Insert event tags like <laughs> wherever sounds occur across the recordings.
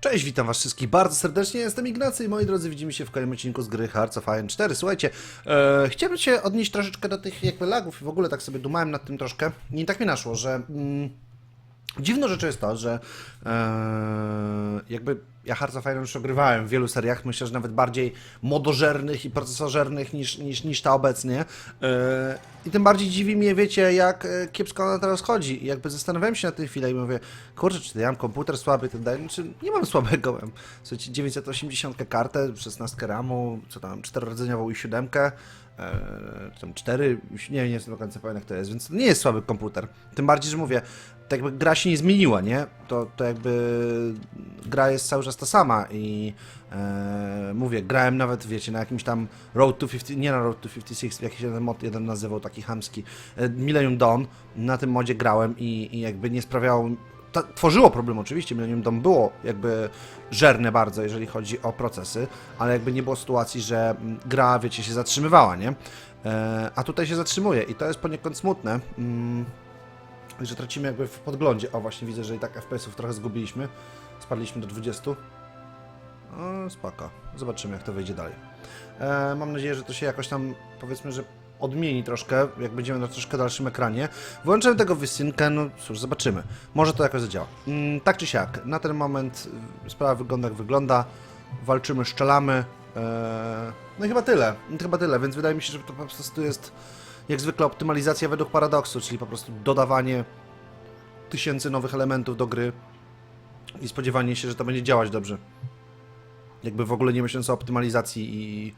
Cześć, witam was wszystkich bardzo serdecznie, jestem Ignacy i moi drodzy, widzimy się w kolejnym odcinku z gry Hearts of Iron 4. Słuchajcie, e, chciałbym się odnieść troszeczkę do tych jakby lagów i w ogóle tak sobie dumałem nad tym troszkę. I tak mi naszło, że mm, dziwną rzeczą jest to, że e, jakby ja Hearts of Iron już ogrywałem w wielu seriach, myślę, że nawet bardziej modożernych i procesorżernych niż, niż, niż ta obecnie. E, I tym bardziej dziwi mnie, wiecie, jak e, kiepsko ona teraz chodzi. I jakby zastanawiałem się na tej chwilę i mówię, kurczę, czy ja mam komputer słaby i tak dalej, czy nie mam słabego, mam słuchajcie, 980 kartę, 16 ramu, co tam, 4-rdzeniową i 7, e, czy tam 4, nie, nie jestem do końca pewien jak to jest, więc to nie jest słaby komputer. Tym bardziej, że mówię, tak jakby gra się nie zmieniła, nie? To, to jakby gra jest cały czas ta sama i e, mówię, grałem nawet, wiecie, na jakimś tam Road to 50, nie na Road to 56, jakiś jeden mod jeden nazywał taki hamski, e, Millennium Dawn, na tym modzie grałem i, i jakby nie sprawiało to tworzyło problem oczywiście, Millennium Dawn było jakby żerne bardzo, jeżeli chodzi o procesy, ale jakby nie było sytuacji, że gra, wiecie, się zatrzymywała, nie? E, a tutaj się zatrzymuje i to jest poniekąd smutne. Mm, że tracimy jakby w podglądzie. O, właśnie widzę, że i tak FPS-ów trochę zgubiliśmy. Spadliśmy do 20. O, spoko. Zobaczymy, jak to wyjdzie dalej. E, mam nadzieję, że to się jakoś tam, powiedzmy, że odmieni troszkę, jak będziemy na troszkę dalszym ekranie. Włączymy tego wysynkę, no cóż, zobaczymy. Może to jakoś zadziała. Mm, tak czy siak, na ten moment y, sprawa wygląda jak wygląda. Walczymy, szczelamy. E, no i chyba tyle. Chyba tyle, więc wydaje mi się, że to po prostu jest jak zwykle optymalizacja według paradoksu, czyli po prostu dodawanie tysięcy nowych elementów do gry i spodziewanie się, że to będzie działać dobrze. Jakby w ogóle nie myśląc o optymalizacji i...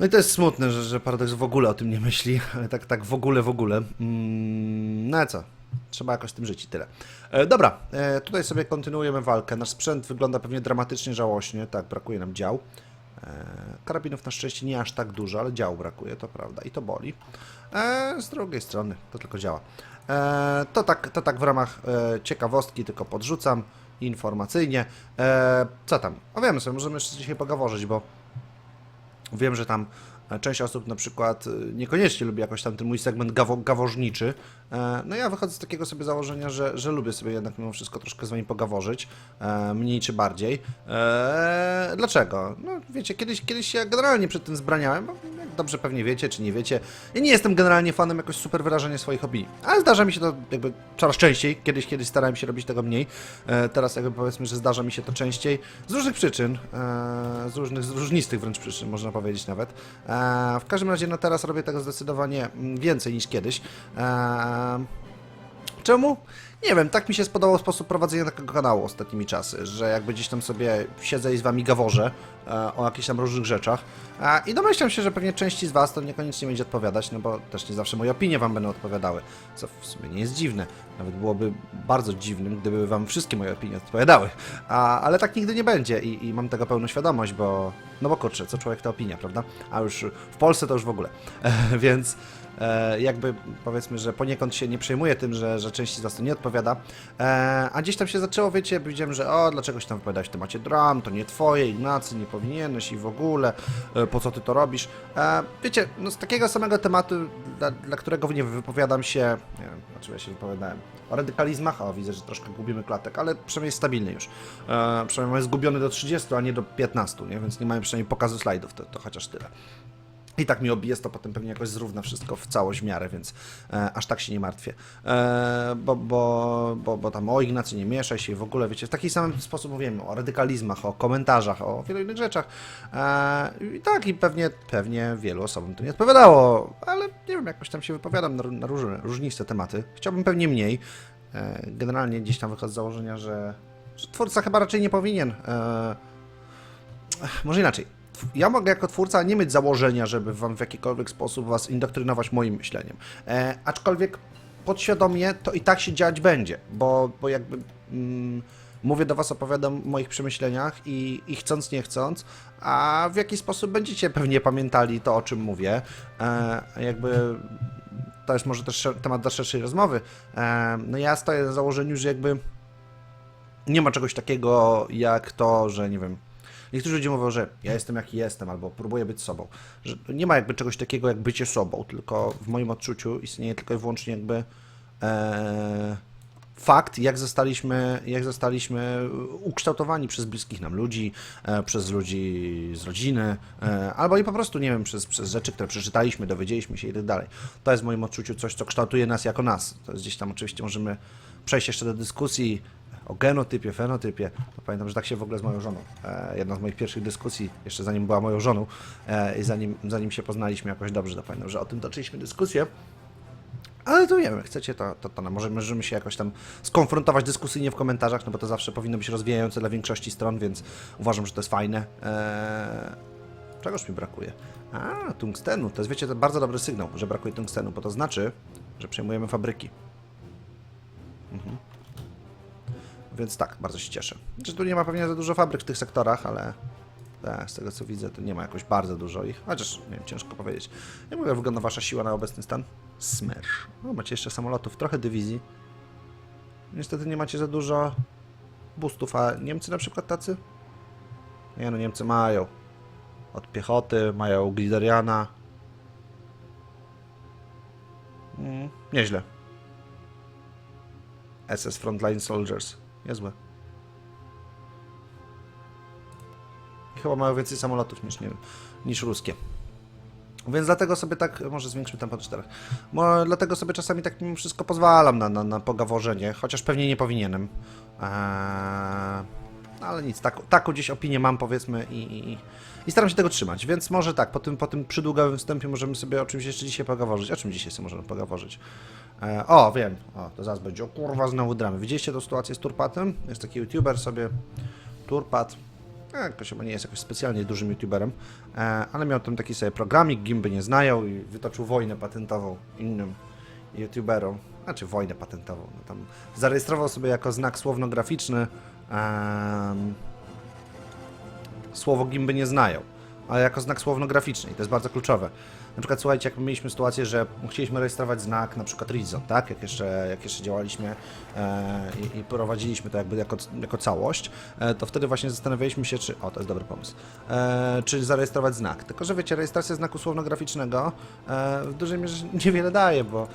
No i to jest smutne, że, że w ogóle o tym nie myśli, <laughs> tak, tak w ogóle, w ogóle. Mm, no ale co? Trzeba jakoś z tym żyć i tyle. E, dobra, e, tutaj sobie kontynuujemy walkę. Nasz sprzęt wygląda pewnie dramatycznie żałośnie. Tak, brakuje nam dział. E, Karabinów na szczęście nie aż tak dużo, ale działu brakuje, to prawda, i to boli. E, z drugiej strony to tylko działa. E, to, tak, to tak w ramach ciekawostki tylko podrzucam informacyjnie. Co tam? O sobie, możemy jeszcze dzisiaj pogaworzyć, bo wiem, że tam część osób na przykład e, niekoniecznie lubi jakoś tam ten mój segment gawo, gawożniczy. E, No ja wychodzę z takiego sobie założenia, że, że lubię sobie jednak mimo wszystko troszkę z wami pogaworzyć, e, mniej czy bardziej. E, Dlaczego? No wiecie, kiedyś, kiedyś się generalnie przed tym zbraniałem, bo jak dobrze pewnie wiecie, czy nie wiecie, ja nie jestem generalnie fanem jakoś super wyrażania swoich opinii, ale zdarza mi się to jakby coraz częściej, kiedyś, kiedyś starałem się robić tego mniej, e, teraz jakby powiedzmy, że zdarza mi się to częściej, z różnych przyczyn, e, z różnych, z różnistych wręcz przyczyn, można powiedzieć nawet. E, W każdym razie, no teraz robię tego zdecydowanie mm, więcej niż kiedyś. Czemu? Nie wiem, tak mi się spodobał sposób prowadzenia takiego kanału ostatnimi czasy, że jakby gdzieś tam sobie siedzę i z wami gaworzę e, o jakichś tam różnych rzeczach e, i domyślam się, że pewnie części z was to niekoniecznie będzie odpowiadać, no bo też nie zawsze moje opinie wam będą odpowiadały, co w sumie nie jest dziwne. Nawet byłoby bardzo dziwnym, gdyby wam wszystkie moje opinie odpowiadały, a, ale tak nigdy nie będzie i, i mam tego pełną świadomość, bo no bo kurczę, co człowiek to opinia, prawda? A już w Polsce to już w ogóle, e, <laughs> więc jakby powiedzmy, że poniekąd się nie przejmuję tym, że, że części z was to nie odpowiada. E, a gdzieś tam się zaczęło, wiecie, widziałem, że o, dlaczego się tam wypowiadałeś w temacie dram, to nie twoje, Ignacy, nie powinieneś i w ogóle, e, po co ty to robisz. E, wiecie, no z takiego samego tematu, dla, dla którego nie wypowiadam się, nie wiem, dlaczego ja się wypowiadałem, o radykalizmach, o widzę, że troszkę gubimy klatek, ale przynajmniej stabilny już. E, przynajmniej mamy zgubiony do 30, a nie do 15, nie? więc nie mamy przynajmniej pokazu slajdów, to, to chociaż tyle. I tak mi obije, to potem pewnie jakoś zrówna wszystko w całość w miarę, więc e, aż tak się nie martwię. E, bo, bo, bo, bo tam o Ignacy nie mieszaj się w ogóle, wiecie, w taki sam sposób mówimy o radykalizmach, o komentarzach, o wielu innych rzeczach. E, I tak, i pewnie, pewnie wielu osobom to nie odpowiadało, ale nie wiem, jakoś tam się wypowiadam na, na różne, różniste tematy. Chciałbym pewnie mniej. E, generalnie gdzieś tam wychodzę z założenia, że, że twórca chyba raczej nie powinien. E, może inaczej. Ja mogę jako twórca nie mieć założenia, żeby wam w jakikolwiek sposób was indoktrynować moim myśleniem. E, aczkolwiek podświadomie to i tak się dziać będzie, bo, bo jakby mm, mówię do was, opowiadam o moich przemyśleniach i, i chcąc, nie chcąc, a w jaki sposób będziecie pewnie pamiętali to, o czym mówię. E, jakby to jest może też temat do szerszej rozmowy. E, no ja stoję na założeniu, że jakby nie ma czegoś takiego jak to, że nie wiem. Niektórzy ludzie mówią, że ja jestem jaki jestem, albo próbuję być sobą. Że nie ma jakby czegoś takiego jak bycie sobą, tylko w moim odczuciu istnieje tylko i wyłącznie jakby e, fakt, jak zostaliśmy, jak zostaliśmy ukształtowani przez bliskich nam ludzi, e, przez ludzi z rodziny, e, albo i po prostu, nie wiem, przez, przez rzeczy, które przeczytaliśmy, dowiedzieliśmy się i tak dalej. To jest w moim odczuciu coś, co kształtuje nas jako nas. To jest gdzieś tam oczywiście możemy przejść jeszcze do dyskusji o genotypie, fenotypie. No, pamiętam, że tak się w ogóle z moją żoną. E, jedna z moich pierwszych dyskusji, jeszcze zanim była moją żoną i zanim, zanim się poznaliśmy jakoś dobrze, to pamiętam, że o tym toczyliśmy dyskusję. Ale to nie wiem, chcecie to, to, to może możemy się jakoś tam skonfrontować dyskusyjnie w komentarzach, no bo to zawsze powinno być rozwijające dla większości stron, więc uważam, że to jest fajne. Eee, czegoż mi brakuje? A, tungstenu. To jest, wiecie, to bardzo dobry sygnał, że brakuje tungstenu, bo to znaczy, że przejmujemy fabryki. Mhm. Więc tak, bardzo się cieszę. Znaczy, tu nie ma pewnie za dużo fabryk w tych sektorach, ale tak, z tego co widzę, to nie ma jakoś bardzo dużo ich. Chociaż, nie wiem, ciężko powiedzieć. Jak mówię, wygląda wasza siła na obecny stan? Smash. No, macie jeszcze samolotów, trochę dywizji. Niestety nie macie za dużo boostów, a Niemcy na przykład tacy? Nie no, Niemcy mają. Od piechoty, mają Glideriana. Mm, nieźle. SS Frontline Soldiers. Niezłe. Chyba mają więcej samolotów niż, nie niż ruskie. Więc dlatego sobie tak, może zwiększmy tempo do 4. Mo, dlatego sobie czasami tak mimo wszystko pozwalam na, na, na pogaworzenie, chociaż pewnie nie powinienem. Eee, ale nic, tak, taką gdzieś opinię mam powiedzmy i, i, i staram się tego trzymać, więc może tak, po tym, po tym przydługawym wstępie możemy sobie o czymś jeszcze dzisiaj pogaworzyć. O czym dzisiaj sobie możemy pogaworzyć? E, o, wiem, o, to zaraz będzie, o kurwa, znowu dramy. Widzieliście tą sytuację z Turpatem? Jest taki youtuber sobie, Turpat, jakoś chyba nie jest jakoś specjalnie dużym youtuberem, e, ale miał tam taki sobie programik, gimby nie znają i wytoczył wojnę patentową innym youtuberom, znaczy wojnę patentową, no tam zarejestrował sobie jako znak słownograficzny em, słowo gimby nie znają, ale jako znak słownograficzny i to jest bardzo kluczowe. Na przykład słuchajcie, jak mieliśmy sytuację, że chcieliśmy rejestrować znak na przykład Reason, tak? Jak jeszcze, jak jeszcze działaliśmy e, i, i prowadziliśmy to jakby jako, jako całość, e, to wtedy właśnie zastanawialiśmy się, czy... O, to jest dobry pomysł. E, czy zarejestrować znak. Tylko, że wiecie, rejestracja znaku słownograficznego e, w dużej mierze <laughs> niewiele daje, bo,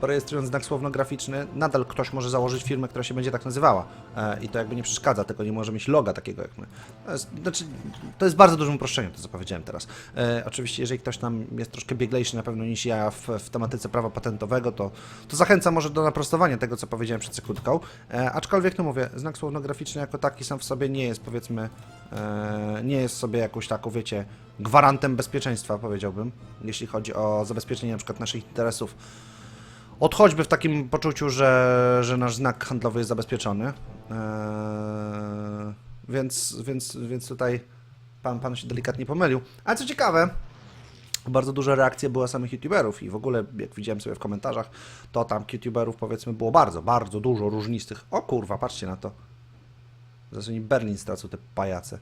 bo rejestrując znak słownograficzny, nadal ktoś może założyć firmę, która się będzie tak nazywała. E, I to jakby nie przeszkadza, tylko nie może mieć loga takiego jak my. To jest, znaczy, to jest bardzo dużym uproszczeniem, to co powiedziałem teraz. E, oczywiście, jeżeli ktoś tam jest troszkę bieglejszy na pewno niż ja w, w tematyce prawa patentowego, to, to zachęcam może do naprostowania tego, co powiedziałem przed sekundką. E, aczkolwiek, no mówię, znak słownograficzny jako taki sam w sobie nie jest, powiedzmy, e, nie jest sobie jakąś taką, wiecie, gwarantem bezpieczeństwa, powiedziałbym, jeśli chodzi o zabezpieczenie na przykład naszych interesów. Od choćby w takim poczuciu, że, że nasz znak handlowy jest zabezpieczony. Eee, więc, więc, więc tutaj pan, pan się delikatnie pomylił. Ale co ciekawe, bardzo duża reakcja była samych youtuberów i w ogóle, jak widziałem sobie w komentarzach, to tam youtuberów powiedzmy było bardzo, bardzo dużo różnistych. O kurwa, patrzcie na to. Zresztą Berlin stracą te pajace.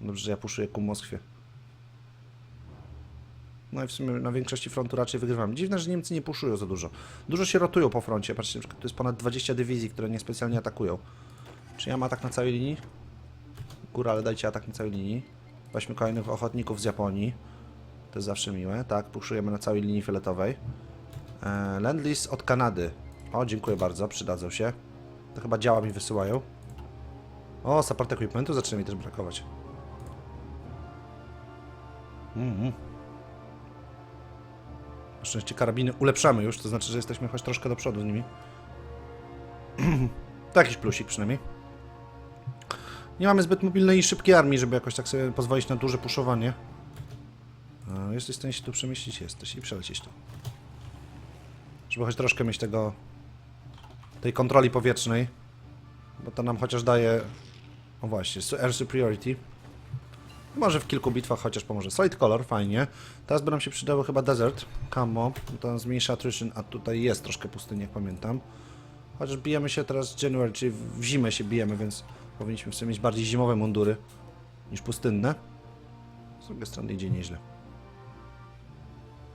Dobrze, że ja puszuję ku Moskwie. No i w sumie na większości frontu raczej wygrywam. Dziwne, że Niemcy nie puszują za dużo. Dużo się rotują po froncie. Patrzcie, na tu jest ponad 20 dywizji, które niespecjalnie atakują. Czy ja mam atak na całej linii? Góra, ale dajcie atak na całej linii. Weźmy kolejnych ochotników z Japonii. To jest zawsze miłe. Tak, puszujemy na całej linii. Eee, Lend-Lease od Kanady. O, dziękuję bardzo, przydadzą się. To chyba działa mi wysyłają. O, support equipmentu zaczyna mi też brakować. Mhm. Na szczęście karabiny ulepszamy już, to znaczy, że jesteśmy choć troszkę do przodu z nimi. <clears throat> to jakiś plusik przynajmniej. Nie mamy zbyt mobilnej i szybkiej armii, żeby jakoś tak sobie pozwolić na duże puszowanie. A, jesteś w stanie się tu przemieścić? Jesteś i przelecieć tu. Żeby choć troszkę mieć tego... tej kontroli powietrznej. Bo to nam chociaż daje... O właśnie, su- Air Superiority. Może w kilku bitwach chociaż pomoże. Solid Color, fajnie. Teraz nam się przydało chyba Desert, Camo. To zmniejsza attrition, a tutaj jest troszkę pustyni, jak pamiętam. Chociaż bijemy się teraz January, czyli w zimę się bijemy, więc powinniśmy w sumie mieć bardziej zimowe mundury niż pustynne. Z drugiej strony idzie nieźle.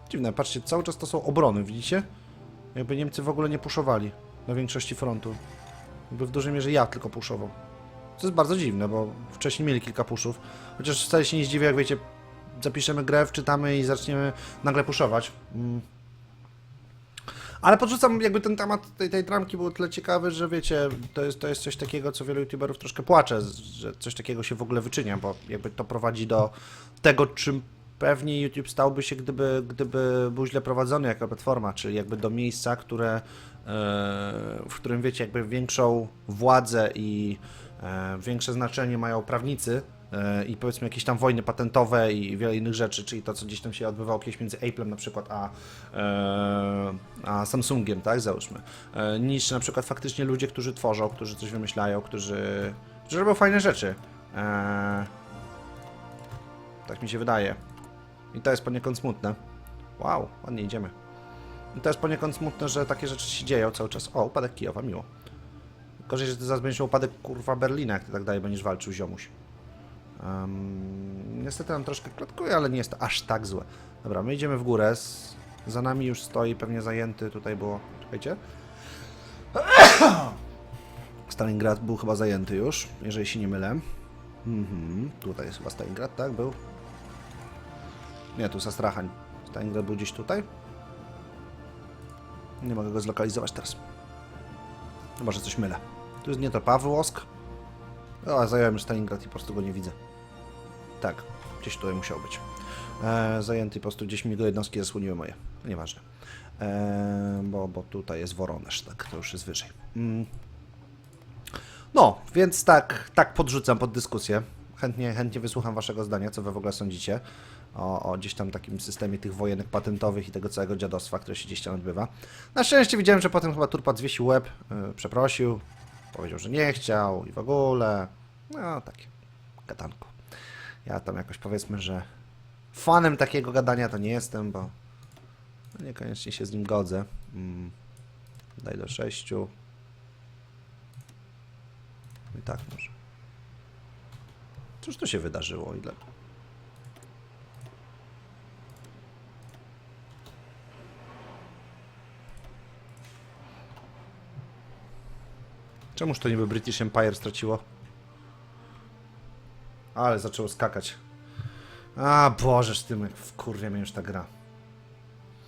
Dziwne, patrzcie, cały czas to są obrony, widzicie? Jakby Niemcy w ogóle nie puszowali na większości frontu. Jakby w dużej mierze ja tylko puszował. Co jest bardzo dziwne, bo wcześniej mieli kilka puszów. Chociaż wcale się nie zdziwię, jak wiecie, zapiszemy grę, wczytamy i zaczniemy nagle puszować. Mm. Ale podrzucam, jakby ten temat tej, tej tramki był tyle ciekawy, że wiecie, to jest, to jest coś takiego, co wielu youtuberów troszkę płacze, że coś takiego się w ogóle wyczynia, bo jakby to prowadzi do tego, czym pewnie YouTube stałby się, gdyby, gdyby był źle prowadzony jako platforma, czyli jakby do miejsca, które, e, w którym wiecie, jakby większą władzę i większe znaczenie mają prawnicy e, i powiedzmy jakieś tam wojny patentowe i wiele innych rzeczy, czyli to, co gdzieś tam się odbywało kiedyś między Apple'em na przykład, a, e, a Samsungiem, tak, załóżmy, e, niż na przykład faktycznie ludzie, którzy tworzą, którzy coś wymyślają, którzy, którzy robią fajne rzeczy. E, tak mi się wydaje. I to jest poniekąd smutne. Wow, ładnie idziemy. I to jest poniekąd smutne, że takie rzeczy się dzieją cały czas. O, upadek Kijowa, miło. Gorzej, że ty zaraz będziesz upadek kurwa Berlina, jak ty tak dalej będziesz walczył ziomuś. Um, niestety nam troszkę klatkuje, ale nie jest to aż tak złe. Dobra, my idziemy w górę. Za nami już stoi pewnie zajęty, tutaj było... Czekajcie. <coughs> Stalingrad był chyba zajęty już, jeżeli się nie mylę. Mhm, tutaj jest chyba Stalingrad, tak? Był? Nie, tu jest Astrachań. Stalingrad był gdzieś tutaj? Nie mogę go zlokalizować teraz. Chyba, że coś mylę. Tu jest nie to Pawłosk. O, zająłem Stalingrad i po prostu go nie widzę. Tak, gdzieś tutaj musiał być. E, zajęty po prostu gdzieś mi go jednostki zasłoniły moje. Nieważne. E, bo, bo tutaj jest Woronesz, tak, to już jest wyżej. Mm. No, więc tak, tak podrzucam pod dyskusję. Chętnie, chętnie wysłucham waszego zdania, co wy w ogóle sądzicie o, o gdzieś tam takim systemie tych wojenek patentowych i tego całego dziadostwa, które się gdzieś tam odbywa. Na szczęście widziałem, że potem chyba Turpat zwiesił łeb, yy, przeprosił, powiedział, że nie chciał i w ogóle. No, takie gadanko. Ja tam jakoś powiedzmy, że fanem takiego gadania to nie jestem, bo no niekoniecznie się z nim godzę. Mm. Daj do sześciu. I tak może. Cóż tu się wydarzyło? Ile? Czemuż to niby British Empire straciło? Ale zaczęło skakać. A Bożeż tym, jak w kurwie mnie już ta gra.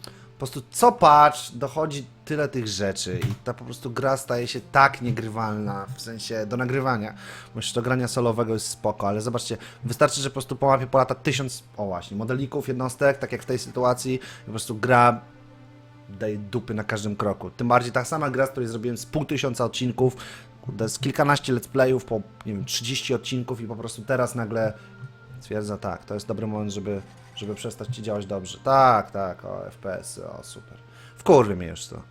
Po prostu co patrz, dochodzi tyle tych rzeczy i ta po prostu gra staje się tak niegrywalna, w sensie do nagrywania. Myślę, że do grania solowego jest spoko, ale zobaczcie, wystarczy, że po prostu po mapie polata tysiąc, o właśnie, modelików, jednostek, tak jak w tej sytuacji, po prostu gra daje dupy na każdym kroku. Tym bardziej ta sama gra, z której zrobiłem z pół tysiąca odcinków, z kilkanaście let's playów po, nie wiem, 30 odcinków i po prostu teraz nagle stwierdza, tak, to jest dobry moment, żeby, żeby przestać ci działać dobrze. Tak, tak, o, FPS, o, super. W kurwie mnie już to.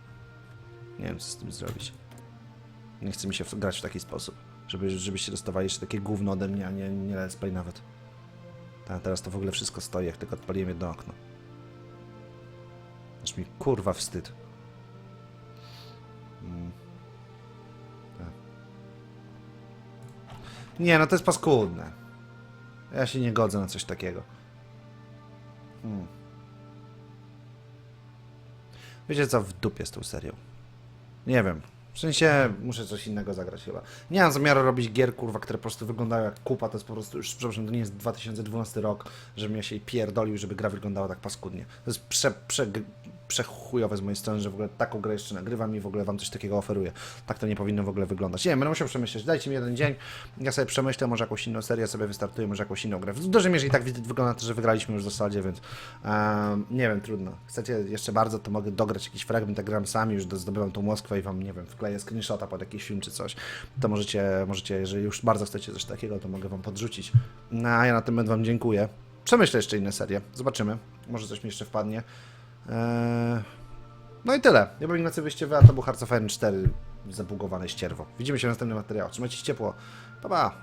Nie wiem, co z tym zrobić. Nie chce mi się w- grać w taki sposób, żeby, żebyście dostawali jeszcze takie gówno ode mnie, a nie, nie let's play nawet. Tak, teraz to w ogóle wszystko stoi, jak tylko odpaliłem jedno okno. Mi kurwa wstyd. Mm. Nie, no to jest paskudne. Ja się nie godzę na coś takiego. Hmm. Wiecie co, w dupie z tą serią. Nie wiem. W sensie, muszę coś innego zagrać chyba. Nie mam zamiaru robić gier, kurwa, które po prostu wyglądają jak kupa, to jest po prostu już, przepraszam, to nie jest 2012 rok, żebym ja się pierdolił, żeby gra wyglądała tak paskudnie. To jest prze, prze, przechujowe z mojej strony, że w ogóle taką grę jeszcze nagrywam i w ogóle wam coś takiego oferuję. Tak to nie powinno w ogóle wyglądać. Nie wiem, będę musiał przemyśleć. Dajcie mi jeden dzień, ja sobie przemyślę, może jakąś inną serię sobie wystartuję, może jakąś inną grę. W dużej mierze i tak wygląda to, że wygraliśmy już w zasadzie, więc em, nie wiem, trudno. Chcecie jeszcze bardzo, to mogę dograć jakiś fragment, jak gram sami, już do- zdobywam tą Moskwę i wam, nie wiem, wkleję screenshota pod jakiś film czy coś. To możecie, możecie, jeżeli już bardzo chcecie coś takiego, to mogę wam podrzucić. No, a ja na tym moment wam dziękuję. Przemyślę jeszcze inne serie. Zobaczymy. Może coś mi jeszcze wpadnie. Eee... No i tyle. Ja byłem Ignacy Wyjściowy, a to był Hearts of Iron 4 zabugowane ścierwo. Widzimy się w następnym materiale. Trzymajcie się ciepło. Pa, pa.